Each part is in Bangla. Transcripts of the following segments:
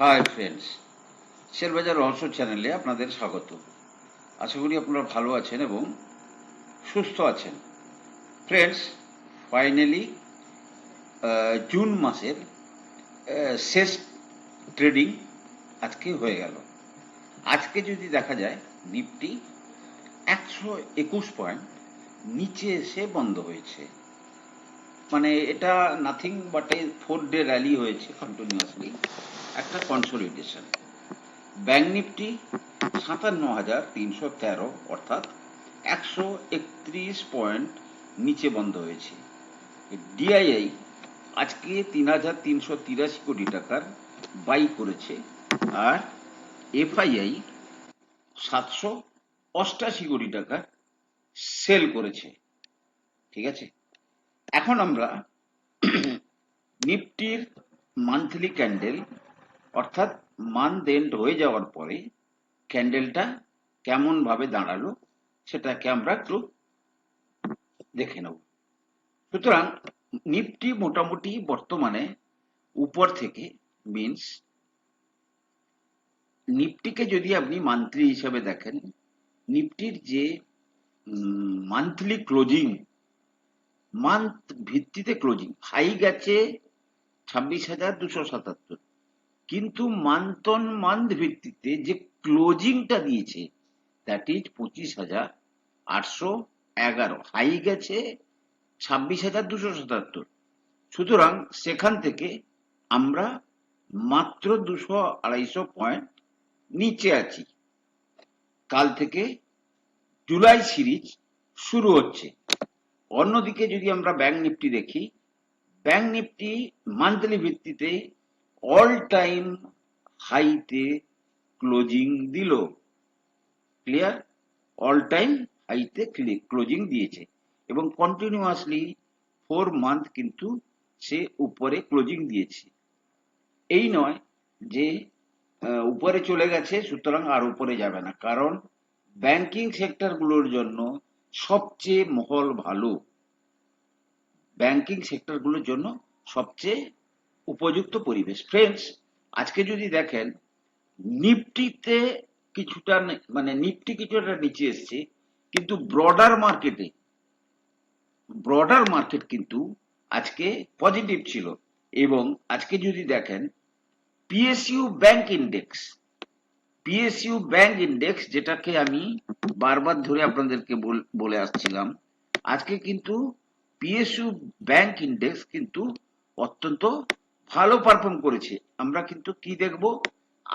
হাই ফ্রেন্ডস শেয়ারবাজার রহস্য চ্যানেলে আপনাদের স্বাগত। আশা করি আপনারা ভালো আছেন এবং সুস্থ আছেন। ফ্রেন্ডস ফাইনালি জুন মাসের শেষ ট্রেডিং আজকে হয়ে গেল। আজকে যদি দেখা যায় নিফটি একশো একুশ পয়েন্ট নিচে এসে বন্ধ হয়েছে। মানে এটা nothing but a four day rally হয়েছে কন্টিনিউয়াসলি একটা কনসলিডেশন ব্যাংক নিফটি সাতান্ন হাজার তিনশো তেরো, অর্থাৎ একশো একত্রিশ পয়েন্ট নিচে বন্ধ হয়েছে। ডিআইআই আজকে তিন হাজার তিনশো তিরাশি কোটি টাকার বাই করেছে, আর এফআইআই সাতশো অষ্টাশি কোটি টাকার সেল করেছে। ঠিক আছে? এখন আমরা নিফটির মান্থলি ক্যান্ডেল অর্থাৎ মান্থ এন্ড হয়ে যাওয়ার পরে ক্যান্ডেলটা কেমন ভাবে দাঁড়াল সেটাকে আমরা একটু দেখে নেব। সুতরাং নিফটি মোটামুটি বর্তমানে উপর থেকে মিনস নিফটিকে যদি আপনি মান্থলি হিসাবে দেখেন, নিফটির যে মান্থলি ক্লোজিং মান্থ ভিত্তিতে ক্লোজিং হাই গেছে ছাব্বিশ হাজার দুশো সাতাত্তর। কিন্তু মান্থ অন মান্থ ভিত্তিতে যে ক্লোজিংটা দিয়েছে দ্যাট ইজ পঁচিশ হাজার আটশো এগারো। হাই গেছে ছাব্বিশ হাজার দুশো সাতাত্তর। সুতরাং সেখান থেকে আমরা মাত্র দুশো আড়াইশো পয়েন্ট নিচে আছি। কাল থেকে জুলাই সিরিজ শুরু হচ্ছে। অন্যদিকে যদি আমরা ব্যাংক নিফটি দেখি, ব্যাংক নিফটি মান্থলি ভিত্তিতে অল টাইম হাইতে ক্লোজিং দিল। ক্লিয়ার অল টাইম হাইতে ক্লোজিং দিয়েছে। এবং কন্টিনিউয়াসলি ফোর মান্থ কিন্তু সে উপরে ক্লোজিং দিয়েছে। এই নয় যে উপরে চলে গেছে, সুতরাং আর উপরে যাবে না। কারণ ব্যাংকিং সেক্টরগুলোর জন্য সবচেয়ে মহল ভালো। ব্যাংকিং সেক্টরগুলোর জন্য সবচেয়ে উপযুক্ত পরিবেশ। ফ্রেন্ডস আজকে যদি দেখেন, নিফটিতে কিছুটা মানে নিফটি কিছুটা নিচে এসছে, কিন্তু ব্রডার মার্কেটে ব্রডার মার্কেট কিন্তু আজকে পজিটিভ ছিল। এবং আজকে যদি দেখেন PSU bank index PSU bank index যেটাকে আমি বারবার ধরে আপনাদেরকে বলে আসছিলাম, আজকে কিন্তু পিএসইউ ব্যাংক ইন্ডেক্স কিন্তু অত্যন্ত ভালো পারফর্ম করেছে। আমরা কিন্তু কি দেখব?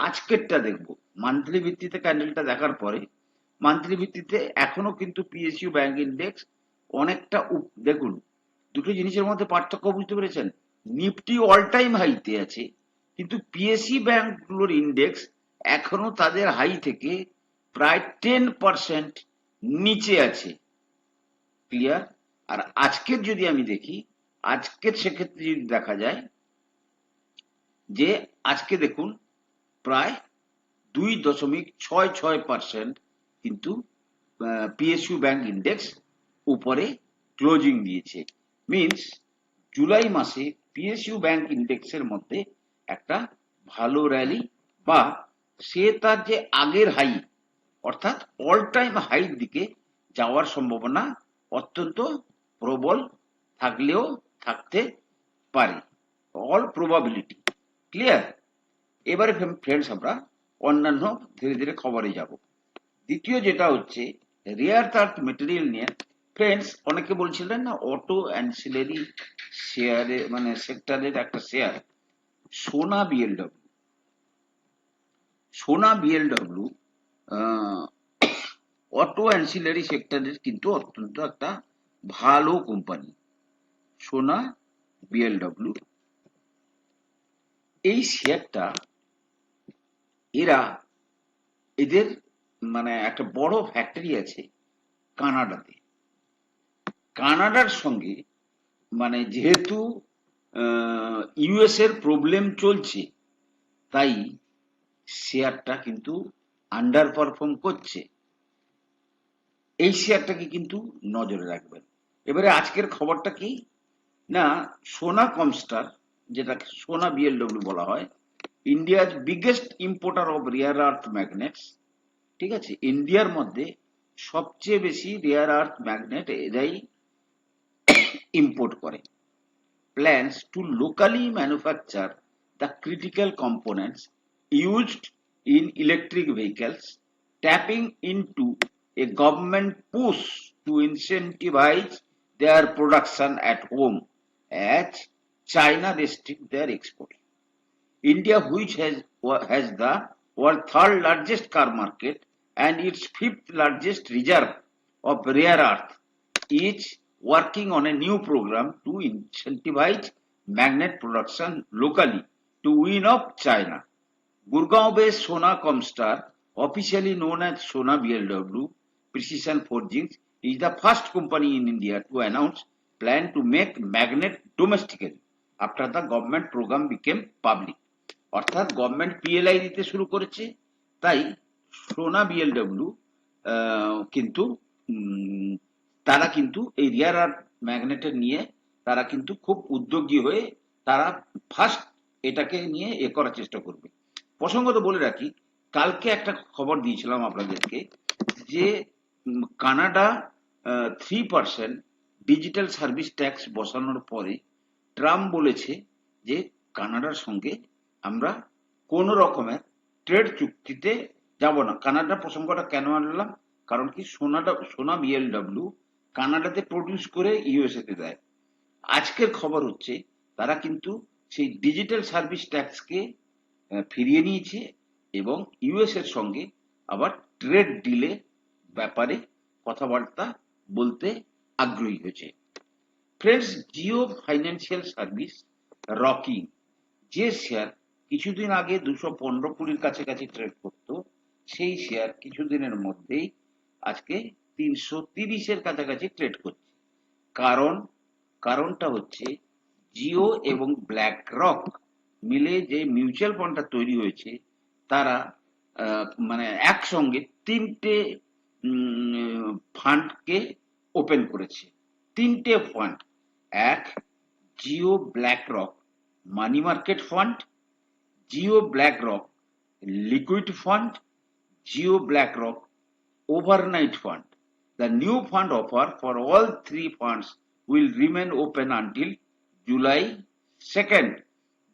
আজকেরটা দেখব। মান্থলি ভিত্তিতে ক্যান্ডেলটা দেখার পরে মান্থলি ভিত্তিতে এখনও কিন্তু পিএসইউ ব্যাংক ইন্ডেক্স অনেকটা দেখুন, দুটো জিনিসের মধ্যে পার্থক্য বুঝতে পেরেছেন? নিফটি অল টাইম হাইতে আছে, কিন্তু পিএসসি ব্যাংকগুলোর ইন্ডেক্স এখনও তাদের হাই থেকে প্রায় টেন পার্সেন্ট নিচে আছে। ক্লিয়ার আর আজকের যদি আমি দেখি, আজকের সেক্ষেত্রে যদি দেখা যায় যে আজকে দেখুন প্রায় দুই দশমিক ছয় ছয় পার্সেন্ট কিন্তু পিএসইউ ব্যাংক ইন্ডেক্স উপরে ক্লোজিং দিয়েছে। মিনস জুলাই মাসে পিএসইউ ব্যাংক ইন্ডেক্সের মধ্যে একটা ভালো র্যালি বা সে তার যে আগের হাই অর্থাৎ অল টাইম হাইর দিকে যাওয়ার সম্ভাবনা অত্যন্ত প্রবল থাকলেও থাকতে পারে। অল প্রবাবিলিটি ক্লিয়ার এবারে ফ্রেন্ডস আমরা অন্যান্য ধীরে ধীরে খবরে যাব। দ্বিতীয় যেটা হচ্ছে রেয়ার আর্থ মেটেরিয়াল নিয়ে ফ্রেন্ডস অনেকে বলছিলেন না অটো অ্যান্সিলারি শেয়ারে মানে সেক্টরের একটা শেয়ার সোনা বিএলডব্লিউ সোনা বিএলডব্লিউ অটো অ্যান্সিলারি সেক্টরের কিন্তু অত্যন্ত একটা ভালো কোম্পানি সোনা বিএলডব্লিউ এই শেয়ারটা, এরা এদের মানে একটা বড় ফ্যাক্টরি আছে কানাডাতে। কানাডার সঙ্গে মানে যেহেতু ইউএস এর প্রবলেম চলছে, তাই শেয়ারটা কিন্তু আন্ডার পারফর্ম করছে। এই শেয়ারটাকে কিন্তু নজরে রাখবেন। এবারে আজকের খবরটা কি? না, সোনা কমস্টার যেটাকে সোনা বিএলডব্লিউ বলা হয় ইন্ডিয়ার biggest importer of rare earth magnets ঠিক আছে? ইন্ডিয়ার মধ্যে সবচেয়ে বেশি রিয়ার আর্থ ম্যাগনেট এরাই ইম্পোর্ট করে। Plans to locally manufacture the critical components used in electric vehicles tapping into a government push to incentivise their production at home as China restrict their export. India, which has, has the world's third largest car market and its fifth largest reserve of rare earth, is working on a new program to incentivize magnet production locally to win off China. Gurgaon-based Sona Comstar, officially known as Sona BLW Precision Forgings, is the first company in India to announce plan to make magnet domestically after the government program became public. অর্থাৎ গভর্নমেন্ট পিএলআই দিতে শুরু করেছে, তাই সোনা বিএলডব্লিউ কিন্তু তারা কিন্তু এই রিয়ার আর ম্যাগনেটের নিয়ে তারা কিন্তু খুব উদ্যোগী হয়ে তারা ফার্স্ট এটাকে নিয়ে এ করার চেষ্টা করবে প্রসঙ্গত বলে রাখি, কালকে একটা খবর দিয়েছিলাম আপনাদেরকে যে Canada three percent digital service tax বসানোর পরে ট্রাম্প বলেছে যে কানাডার সঙ্গে আমরা কোন রকমের ট্রেড চুক্তিতে যাব না। কানাডা প্রসঙ্গটা কেন আনলাম? কারণ কি সোনাটা সোনা বিএলডব্লিউ কানাডাতে প্রডিউস করে ইউএসএ তে দেয়। আজকের খবর হচ্ছে তারা কিন্তু সেই ডিজিটাল সার্ভিস ট্যাক্সকে ফিরিয়ে নিয়েছে এবং ইউএস এর সঙ্গে আবার ট্রেড ডিলে ব্যাপারে কথাবার্তা বলতে আগ্রহী হয়েছে। Friends Jio financial service rocking যে শেয়ার কিছুদিন আগে দুশো পনেরো কুড়ির কাছাকাছি ট্রেড করতো, সেই শেয়ার কিছুদিনের মধ্যেই আজকে তিনশো তিরিশের কাছাকাছি ট্রেড করছে। কারণ, কারণটা হচ্ছে জিও এবং ব্ল্যাক রক মিলে যে মিউচুয়াল ফান্ডটা তৈরি হয়েছে, তারা মানে একসঙ্গে তিনটে ফান্ডকে ওপেন করেছে। তিনটে fund at Geo BlackRock Money Market Fund, Geo BlackRock Liquid Fund, Geo BlackRock Overnight Fund. The new fund offer for all three funds will remain open until July 2nd.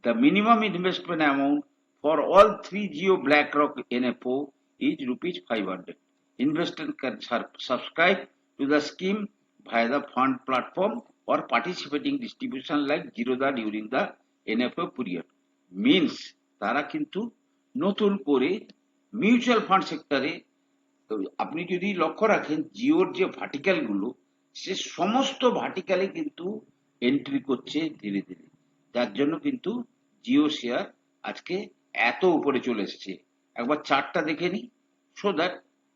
The minimum investment amount for all three Geo BlackRock NFO is rupees 500. Investors can subscribe to the scheme via the fund platform or participating distribution like Zerodha during the NFO period. Means, তারা কিন্তু নতুন করে মিউচুয়াল ফান্ড সেক্টরে আপনি যদি লক্ষ্য রাখেন, জিওর যে ভার্টিক্যালগুলো, সে সমস্ত ভার্টিক্যালে কিন্তু এন্ট্রি করছে ধীরে ধীরে। যার জন্য কিন্তু জিও শেয়ার আজকে এত উপরে চলে এসেছে। একবার চার্টটা দেখে নি সো দ্যাট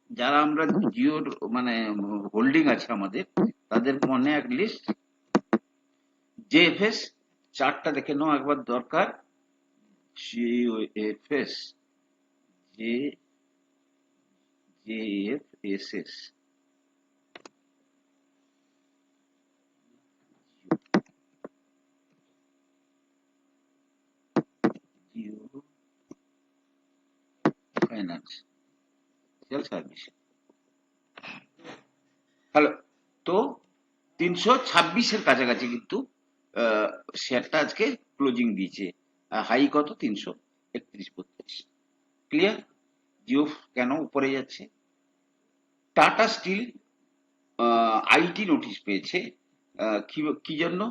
যারা আমরা জিওর মানে হোল্ডিং আছে আমাদের, তাদের মনে এক লিস্ট জেএফএস চার্টটা দেখে নাও একবার দরকার। JioFS J JFSS Jio financial service hello তো তিনশো ছাব্বিশের কাছাকাছি কিন্তু শেয়ারটা আজকে ক্লোজিং দিয়েছে। হাই কত? তিনশো একত্রিশ বত্রিশ। ক্লিয়ার জিও কেন উপরে যাচ্ছে? টাটা স্টিল আইটি নোটিশ পেয়েছে। কি জন্য?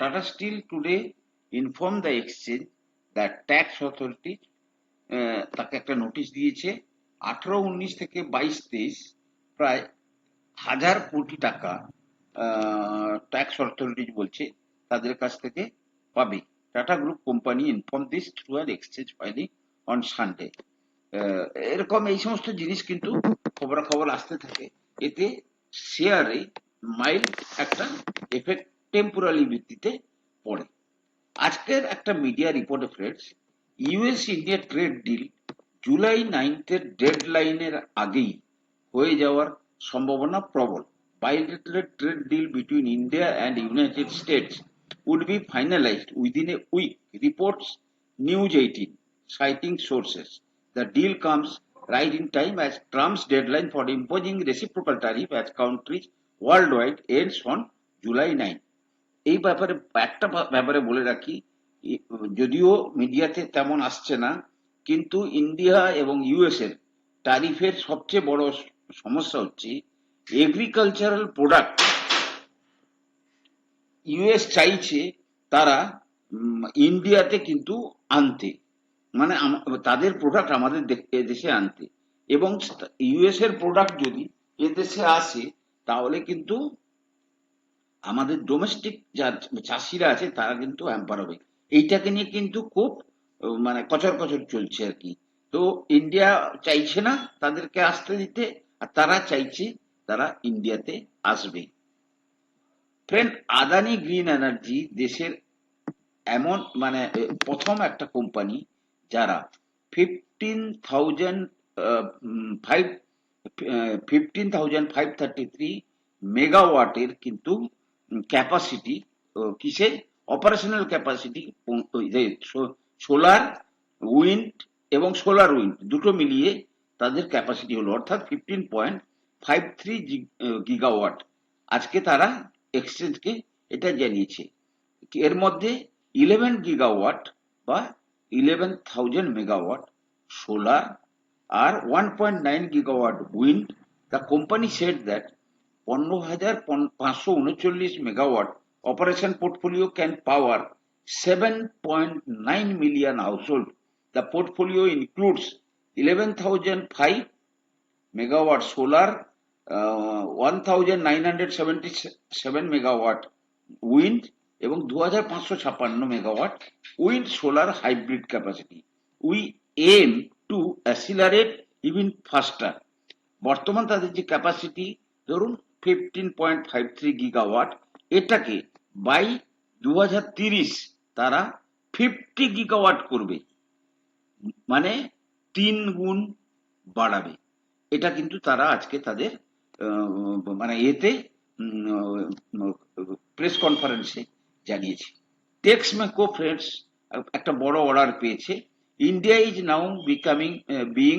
Tata steel today inform the exchange the tax authority তাকে একটা নোটিশ দিয়েছে। আঠারো, উনিশ থেকে বাইশ, তেইশ, প্রায় হাজার কোটি টাকা ট্যাক্স অথরিটি বলছে। তাদের কাছ থেকে পাবে। Tata group company inform this through an exchange filing on Sunday এরকম এই সমস্ত জিনিস কিন্তু খবরাখবর আসতে থাকে। এতে শেয়ারে মাইল্ড একটা এফেক্ট টেম্পোরারি ভিত্তিতে পড়ে। আজকের একটা মিডিয়া রিপোর্টে friends US India trade deal July নাইনথের ডেড লাইনের আগেই হয়ে যাওয়ার সম্ভাবনা প্রবল। Bilateral trade deal between India and United States would be finalized within a week, reports News 18. citing sources. The deal comes right in time as Trump's deadline for imposing reciprocal tariff as countries worldwide ends on July 9. এই ব্যাপারে একটা ব্যাপারে বলে রাখি যদিও মিডিয়াতে তেমন আসছে না কিন্তু ইন্ডিয়া এবং ইউএস এর ট্যারিফের সবচেয়ে বড় সমস্যা হচ্ছে এগ্রিকালচারাল প্রোডাক্ট ইউএস চাইছে তারা ইন্ডিয়াতে কিন্তু আনতে। মানে তাদের প্রোডাক্ট আমাদের দেশে আনতে। এবং ইউএস এর প্রোডাক্ট যদি এদেশে আসে, তাহলে কিন্তু আমাদের ডোমেস্টিক যা চাষিরা আছে, তারা কিন্তু হ্যাম্পার হবে। এইটাকে নিয়ে কিন্তু খুব মানে কচর কচর চলছে আর কি। তো ইন্ডিয়া চাইছে না তাদেরকে আসতে দিতে, আর তারা চাইছে তারা ইন্ডিয়াতে আসবে। ফ্রেন্ড আদানি গ্রিন এনার্জি দেশের এমন মানে প্রথম একটা কোম্পানি যারা fifteen thousand five fifteen thousand five thirty three মেগাওয়াটের কিন্তু ক্যাপাসিটি কিসে? অপারেশনাল ক্যাপাসিটি সোলার উইন্ড এবং সোলার উইন্ড দুটো মিলিয়ে তাদের ক্যাপাসিটি হলো, অর্থাৎ fifteen point five three gigawatt আজকে তারা এক্সচেঞ্জকে এটা জানিয়েছে। এর মধ্যে ইলেভেন গিগাওয়াট বা eleven thousand megawatt solar R one point nine gigawatt wind the company set that পনেরো হাজার পাঁচশো উনচল্লিশ megawatt operation portfolio can power seven point nine million household the portfolio includes eleven thousand five megawatt uh, 1977 megawatt wind এবং দু হাজার পাঁচশো ছাপ্পান্ন megawatt wind solar hybrid capacity we aim to accelerate even faster বর্তমান তাদের যে ক্যাপাসিটি ধরুন fifteen point five three gigawatt এটাকে বাই দু তারা ফিফটি গিগাওয়াট করবে। মানে তিন গুণ বাড়াবে। এটা কিন্তু তারা আজকে তাদের মানে এতে প্রেস কনফারেন্সে জানিয়েছে। টেক্স ম্যাকো ফ্রেন্ডস একটা বড় অর্ডার পেয়েছে। India is now becoming being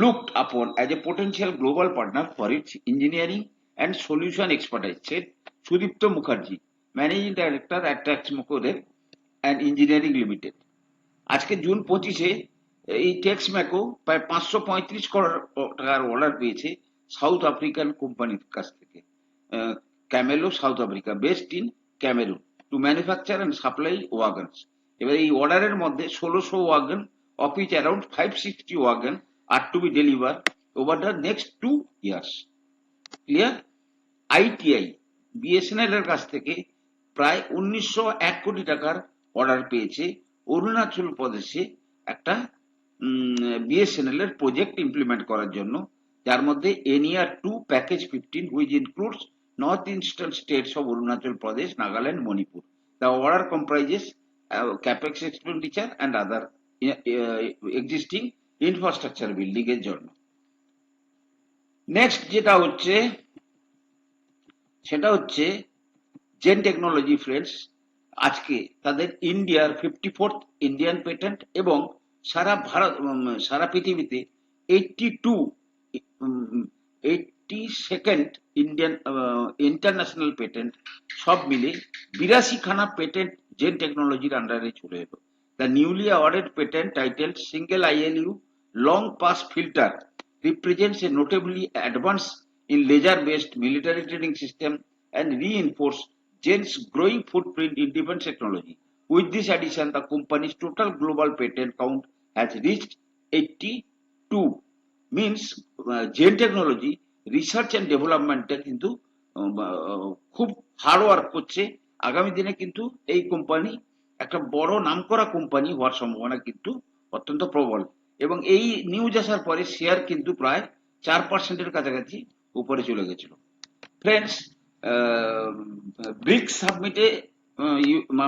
looked upon as a potential global partner for its engineering and solution expertise said Sudipta Mukherjee managing director at Texmaco ম্যাকোদের and engineering limited আজকে জুন পঁচিশে, এই টেক্স ম্যাকো প্রায় পাঁচশো পঁয়ত্রিশ করোড় টাকার অর্ডার পেয়েছে। সাউথ আফ্রিকান কোম্পানির কাছ থেকে। Camelo South Africa based in Cameroon to manufacture and supply wagons এবার এই অর্ডারের মধ্যে ষোলোশো wagon of each around five sixty wagon are to be deliver over the next two years clear ITI BSNL এর কাছ থেকে প্রায় উনিশশো এক কোটি টাকার অর্ডার পেয়েছে। অরুণাচল প্রদেশে একটা বিএসএনএল এর প্রজেক্ট ইমপ্লিমেন্ট করার জন্য। যার মধ্যে এনিয়ার two package fifteen which includes north eastern states of Arunachal Pradesh Nagaland Manipur the order comprises capex expenditure and other existing infrastructure building এর জন্য নেক্সট যেটা হচ্ছে, সেটা হচ্ছে জেন টেকনোলজি ফ্রেন্ডস আজকে তাদের ইন্ডিয়ার ফিফটি ফোর্থ ইন্ডিয়ান পেটেন্ট এবং সারা ভারত সারা পৃথিবীতে eighty two eighty second Indian international patent সব মিলে বিরাশি খানা পেটেন্ট জেন টেকনোলজির আন্ডারে চলে এলো। The newly awarded patent title single ILU long pass filter represents a notably advance in laser based military training system and reinforce Zen's growing footprint in defence technology with this addition the company's total global patent count has reached eighty two Means Zen technology research and development কিন্তু খুব হার্ড ওয়ার্ক করছে। আগামী দিনে কিন্তু এই কোম্পানি একটা বড় নামকরা কোম্পানি হওয়ার সম্ভাবনা কিন্তু অত্যন্ত প্রবল। এবং এই নিউজ আসার পরে শেয়ার কিন্তু প্রায় চার পার্সেন্টের কাছাকাছি উপরে চলে গেছিল। ফ্রেন্ডস ব্রিক্স সাবমিটে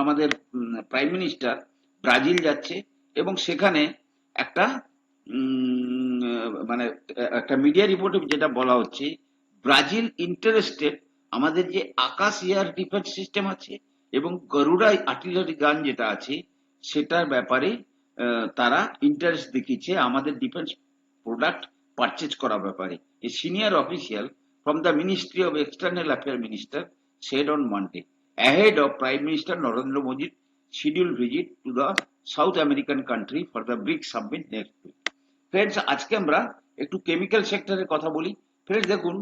আমাদের প্রাইম মিনিস্টার ব্রাজিল যাচ্ছে এবং সেখানে একটা মানে একটা মিডিয়া রিপোর্টে যেটা বলা হচ্ছে ব্রাজিল ইন্টারেস্টেড আমাদের যে আকাশ এয়ার ডিফেন্স সিস্টেম আছে এবং গরুড়া আর্টিলারি গান যেটা আছে সেটার ব্যাপারে তারা ইন্টারেস্ট দেখিয়েছে আমাদের ডিফেন্স প্রোডাক্ট পারচেজ করার ব্যাপারে a senior official from the ministry of external affair minister said on Monday, ahead of Prime Minister Narendra Modi's scheduled visit to the South American country for the BRICS summit next week. Friends আজকে আমরা একটু কেমিক্যাল সেক্টরের কথা বলি। ফ্রেন্ডস দেখুন,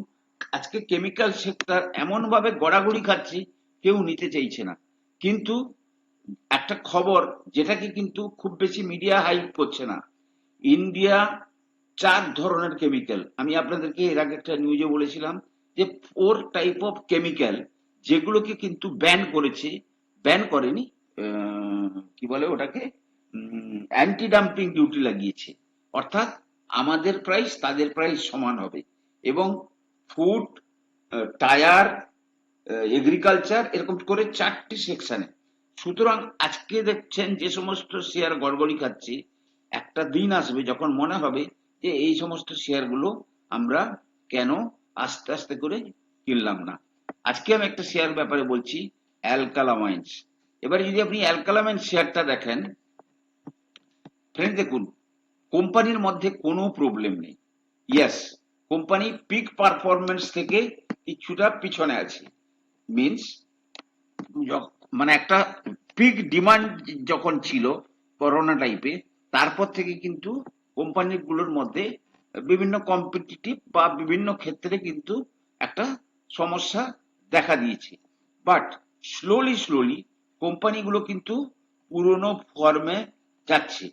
আজকে কেমিক্যাল সেক্টর এমন ভাবে গড়াগড়ি খাচ্ছে, কেউ নিতে চাইছে না। কিন্তু একটা খবর যেটাকে কিন্তু খুব বেশি মিডিয়া হাইপ করছে না। ইন্ডিয়া চার ধরনের কেমিক্যাল আমি আপনাদেরকে এর আগে একটা নিউজে বলেছিলাম যে ফোর টাইপ অফ কেমিক্যাল যেগুলোকে কিন্তু ব্যান করেছে ব্যান করেনি কি বলে ওটাকে? অ্যান্টি ডাম্পিং ডিউটি লাগিয়েছে। অর্থাৎ আমাদের প্রাইস তাদের প্রাইস সমান হবে। এবং ফুড টায়ার এগ্রিকালচার এরকম করে চারটি সেকশনে সুতরাং আজকে দেখছেন যে সমস্ত শেয়ার গড়গড়ি খাচ্ছে, একটা দিন আসবে যখন মনে হবে যে এই সমস্ত শেয়ারগুলো আমরা কেন আস্তে আস্তে করে কিনলাম না। আজকে আমি একটা শেয়ার ব্যাপারে বলছি অ্যালকালামাইন্স এবারে যদি আপনি অ্যালকালামাইন্স শেয়ারটা দেখেন ফ্রেন্ড দেখুন কোম্পানির মধ্যে কোনো প্রবলেম নেই। ইয়েস কোম্পানি পিক পারফরমেন্স থেকে কিছুটা পিছনে আছে। মিনস মানে একটা পিক ডিমান্ড যখন ছিল করোনা টাইপে তারপর থেকে কিন্তু কোম্পানিগুলোর মধ্যে বিভিন্ন কম্পিটিটিভ বা বিভিন্ন ক্ষেত্রে কিন্তু একটা সমস্যা দেখা দিয়েছে। বাট স্লোলি স্লোলি কোম্পানিগুলো কিন্তু পুরনো ফর্মে যাচ্ছে।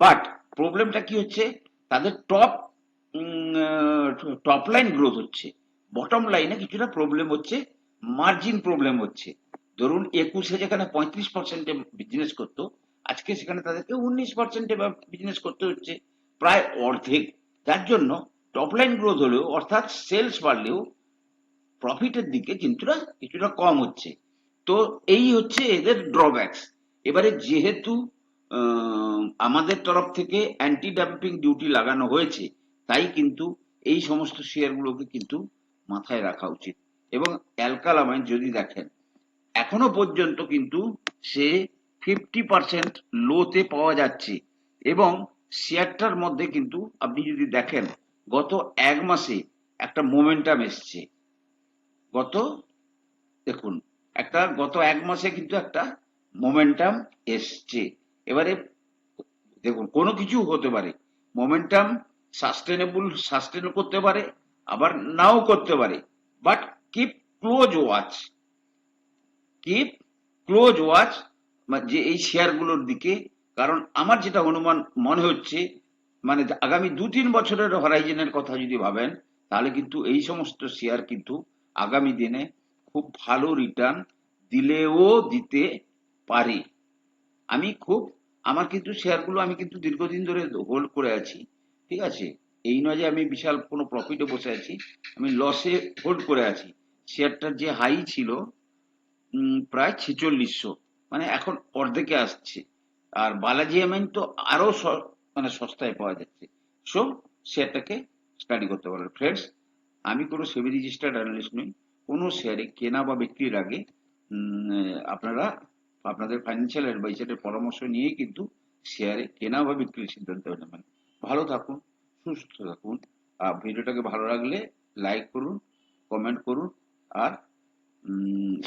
বাট প্রবলেমটা কি হচ্ছে? তাদের টপ টপ লাইন গ্রোথ হচ্ছে। বটম লাইনে কিছুটা প্রবলেম হচ্ছে মার্জিন প্রবলেম হচ্ছে। ধরুন, একুশে যেখানে পঁয়ত্রিশ পার্সেন্টে বিজনেস করতো, আজকে সেখানে তাদেরকে উনিশ পার্সেন্টে বিজনেস করতে হচ্ছে, প্রায় অর্ধেক। যার জন্য টপ লাইন গ্রোথ হলেও, অর্থাৎ সেলস বাড়লেও প্রফিটের দিকে কিছুটা কিছুটা কম হচ্ছে। তো এই হচ্ছে এদের ড্রব্যাকস এবারে যেহেতু আমাদের তরফ থেকে অ্যান্টি ডাম্পিং ডিউটি লাগানো হয়েছে। তাই কিন্তু এই সমস্ত শেয়ারগুলোকে কিন্তু মাথায় রাখা উচিত। এবং অ্যালকালামাইন যদি দেখেন, এখনও পর্যন্ত কিন্তু সে ফিফটি পার্সেন্ট লোতে পাওয়া যাচ্ছে। এবং শেয়ারটার মধ্যে কিন্তু আপনি যদি দেখেন, গত এক মাসে একটা মোমেন্টাম এসছে। গত, দেখুন, একটা গত এক মাসে কিন্তু একটা মোমেন্টাম এসছে। এবারে দেখুন, কোনো কিছু হতে পারে। মোমেন্টাম সাস্টেনেবল সাস্টেন করতে পারে, আবার নাও করতে পারে। But keep close watch keep close watch যে এই শেয়ারগুলোর দিকে। কারণ আমার যেটা অনুমান, মনে হচ্ছে মানে আগামী দু তিন বছরের হরাইজনের কথা যদি ভাবেন, তাহলে কিন্তু এই সমস্ত শেয়ার কিন্তু আগামী দিনে খুব ভালো রিটার্ন দিলেও দিতে পারে। আমি খুব, আমার কিন্তু শেয়ারগুলো আমি কিন্তু দীর্ঘদিন ধরে হোল্ড করে আছি, ঠিক আছে? এই নয় যে আমি বিশাল কোনো প্রফিটে বসে আছি, আমি লসে হোল্ড করে আছি। শেয়ারটার যে হাই ছিল প্রায় ছেচল্লিশশো মানে এখন অর্ধেকে আসছে। আর বালাজি এমএন তো আরও মানে সস্তায় পাওয়া যাচ্ছে। সো শেয়ারটাকে স্টাডি করতে পারেন ফ্রেন্ডস আমি কোনো সেবি রেজিস্টার্ড অ্যানালিস্ট নই, কোনো শেয়ারে কেনা বা বিক্রির আগে আপনারা আপনাদের ফাইন্যান্সিয়াল অ্যাডভাইজারের পরামর্শ নিয়ে কিন্তু শেয়ারে কেনা বা বিক্রির সিদ্ধান্ত নেবেন। ভালো থাকুন, সুস্থ থাকুন। আর ভিডিওটাকে ভালো লাগলে লাইক করুন কমেন্ট করুন আর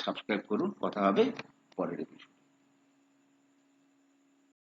সাবস্ক্রাইব করুন। কথা হবে পরের এপিসোড